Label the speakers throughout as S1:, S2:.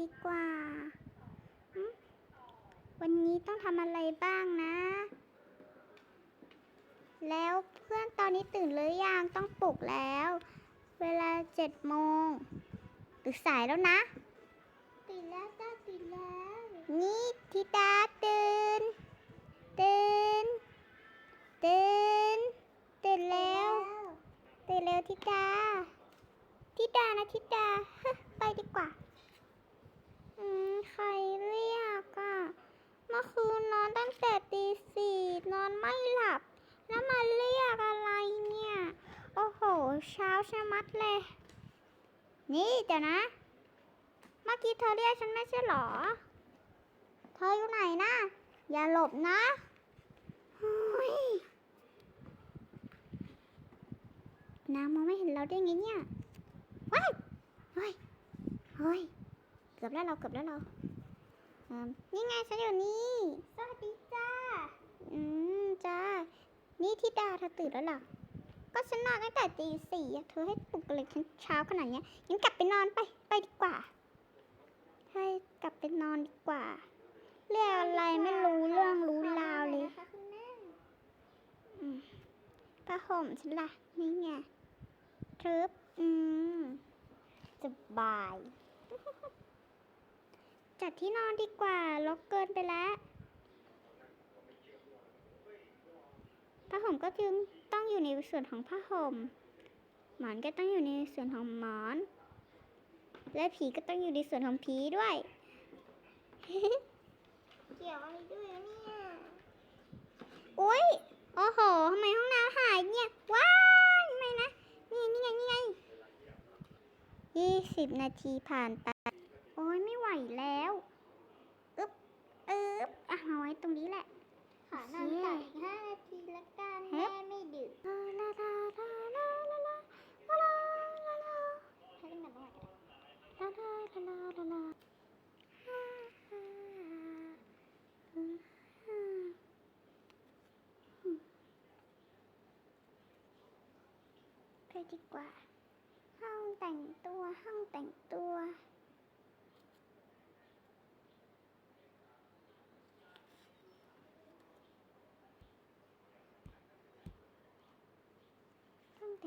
S1: ดีกว่าหึวันนี้ต้องทำอะไรบ้างนะ แล้วเพื่อนตอนนี้ตื่นหรือยังต้องปลุกแล้ว เวลาเจ็ดโมงตื่นสายแล้วนะ
S2: ตื่นแล้วจ้าตื่นแล้ว
S1: นี่ทิดาตื่น ตื่น ตื่น ตื่นแล้ว ตื่นเร็วทิดาทิดานะทิดาฮะไปดีกว่า อืม ใครเรียกอะเมื่อ คืนนอนตั้งแต่ตีสี่นอนไม่หลับ แล้วมาเรียกอะไรเนี่ย โอ้โห เช้าชะมัดเลย นี่เดี๋ยวนะ เมื่อกี้เธอเรียกฉันไม่ใช่หรอ เธออยู่ไหนนะ อย่าหลบนะน้ำมองไม่เห็นเราได้ไงเนี่ยว้ายเฮ้ย เฮ้ย เกือบแล้วเรา เกือบแล้วเรา นี่ไงฉันอยู่นี่
S2: สวัสดีจ้า
S1: อืม จ้า นี่ทิดาเธอตื่นแล้วเหรอ ก็ฉันนอนตั้งแต่ตีสี่เธอให้ปลุกเลยฉันเช้าขนาดนี้ยงั้นกลับไปนอนไป ไปดีกว่า ให้กลับไปนอนดีกว่า เรื่องอะไรไม่รู้เรื่องรู้ราวเลยผ้าห่มฉันล่ะนี่ไงทึบอืมสบาย จัดที่นอนดีกว่าลกเกินไปแล้วผ้า ห่มก็จึงต้องอยู่ในส่วนของผ้าห่ม หมอนก็ต้องอยู่ในส่วนของหมอน และผีก็ต้องอยู่ในส่วนของผีด้วย
S2: เกี่ยวอะไรด้วยเนี่ย
S1: อุ้ยโอ้โหทำไมห้องน้ำหายเนี่ย ว้ายไมนะ นี่นี่ไงนี่ไงยี่สิบนาทีผ่านไป โอ้ยไม่ไหวแล้ว อึ๊บ อึ๊บอะเอาไว้ตรงนี้แหละ
S2: อนอนต่ออีกห้านาทีละกัน
S1: เฮ้
S2: แม่ไม่ดึก
S1: ลาลาลาลาลาลาลาลาลาลาลา
S2: ให้เล่นแบบเมื่อไหร่ก็ได้
S1: ลาลาลาลาลาลาฮ่าฮ่าอืมอืมอืมไปดีกว่า ห้องแต่งตัวห้องแต่งตัว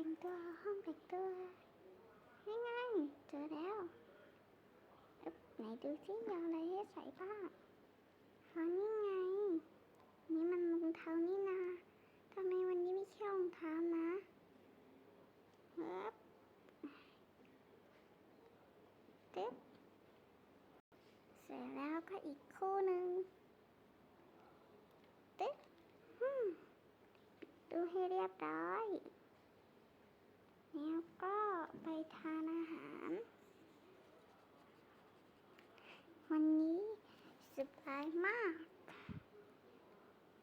S1: แต่งตัวห้องแต่งตัวนี่ไงเจอแล้วอึ๊บไหนดูซิมีอะไรให้ใส่บ้างอ๋อนี่ไง นี่มันรองเท้านี่นาทำไมวันนี้ไม่ใช่รองเท้านะเอ๊บตึ๊บเสร็จแล้วก็อีกคู่หนึ่งตึ๊บดูให้เรียบร้อย แล้วก็ไปทานอาหาร วันนี้สบายมาก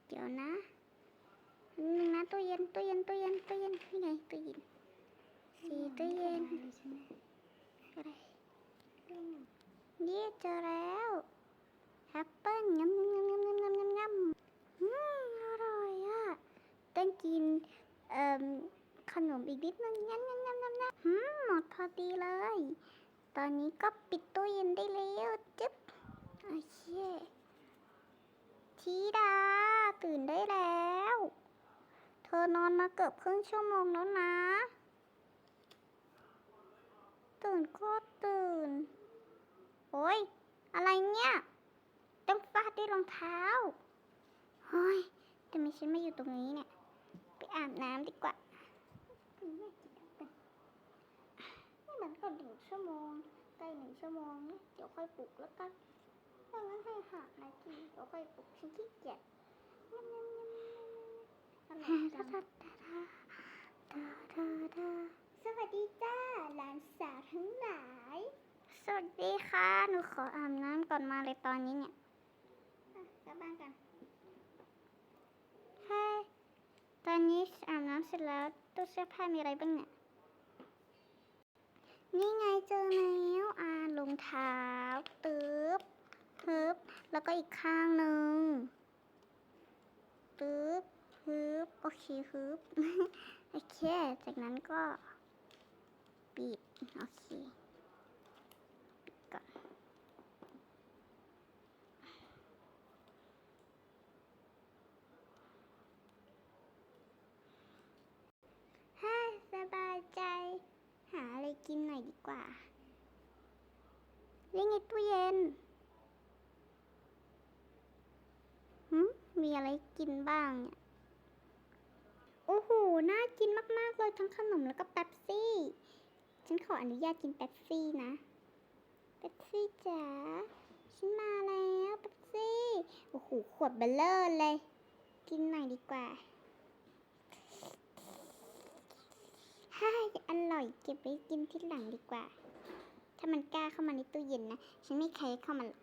S1: เดี๋ยวนะหนึ่งนะตู้เย็นตู้เย็นตู้เย็นตู้เย็นนี่ไงตู้เย็นสีตู้เย็นอะไรนี่เจอแล้วแอปเปิ้ลยำยำยำยำยำยำยำอืมอร่อยอะต้องกินเอ่อขนมอีกนิดนึงงั้นงั้น งั้นงั้นงั้นหืมหมดพอดีเลย ตอนนี้ก็ปิดตู้เย็นได้แล้วจึ๊บโอเคทีดา ตื่นได้แล้ว เธอนอนมาเกือบครึ่งชั่วโมงแล้วนะ ตื่นก็ตื่น โอ้ย อะไรเนี่ย ต้องฟาดด้วยรองเท้า เฮ้ยทำไมฉันไม่อยู่ตรงนี้เนี่ย ไปอาบน้ำดีกว่า
S2: คุณแม่จิตเป็นนี่มันก็หนึ่งชั่วโมงใกล้ห นึ่งชั่วโมงนี่เดี๋ยวค่อยปลุกแล้วกันถ้างั้นให้หักนาทีเดี๋ยวค่อยปลุกฉันขี้เกียจยำยำยำยำอะไรจังสวัสดีจ้าหลานสาวทั้งหลาย
S1: สวัสดีค่ะ หนูขออาบน้ำก่อนมาเลยตอนนี้เนี่ย
S2: กลับบ้านกัน
S1: ใช่ตอนนี้อาบน้ำเสร็จแล้วตู้เสื้อผ้ามีอะไรบ้างเนี่ยนี่ไงเจอแล้วอ่ารอง เท้าตึ๊บฮึบแล้วก็อีกข้างหนึ่งตึ๊บฮึบโอเคฮึบโอเค จากนั้นก็ปิดโอเคปิดก่อนให้สบายใจ หาอะไรกินหน่อยดีกว่า ไงตู้เย็นหืมมีอะไรกินบ้างเนี่ย โอ้โห น่ากินมาก ๆ เลยทั้งขนมแล้วก็เป๊ปซี่ ฉันขออนุญาตกินเป๊ปซี่นะเป๊ปซี่จ๋า ฉันมาแล้วเป๊ปซี่ โอ้โห ขวดเบลเลอร์เลย กินหน่อยดีกว่าฮ่าอร่อยเก็บไว้กินที่หลังดีกว่า ถ้ามันกล้าเข้ามาในตู้เย็นนะ ฉันไม่ใครเข้ามาหรอก